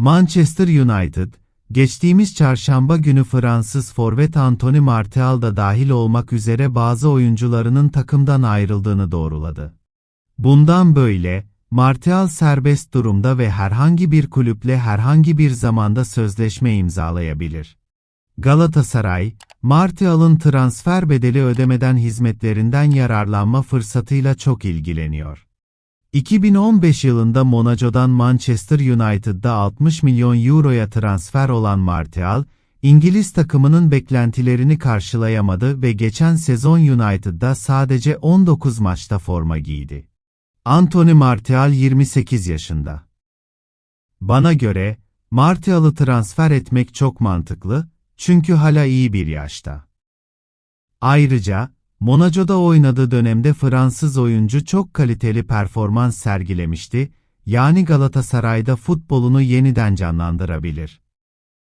Manchester United, geçtiğimiz çarşamba günü Fransız forvet Anthony Martial da dahil olmak üzere bazı oyuncularının takımdan ayrıldığını doğruladı. Bundan böyle, Martial serbest durumda ve herhangi bir kulüple herhangi bir zamanda sözleşme imzalayabilir. Galatasaray, Martial'ın transfer bedeli ödemeden hizmetlerinden yararlanma fırsatıyla çok ilgileniyor. 2015 yılında Monaco'dan Manchester United'da 60 milyon euroya transfer olan Martial, İngiliz takımının beklentilerini karşılayamadı ve geçen sezon United'da sadece 19 maçta forma giydi. Anthony Martial 28 yaşında. Bana göre, Martial'ı transfer etmek çok mantıklı, çünkü hala iyi bir yaşta. Ayrıca, Monaco'da oynadığı dönemde Fransız oyuncu çok kaliteli performans sergilemişti, yani Galatasaray'da futbolunu yeniden canlandırabilir.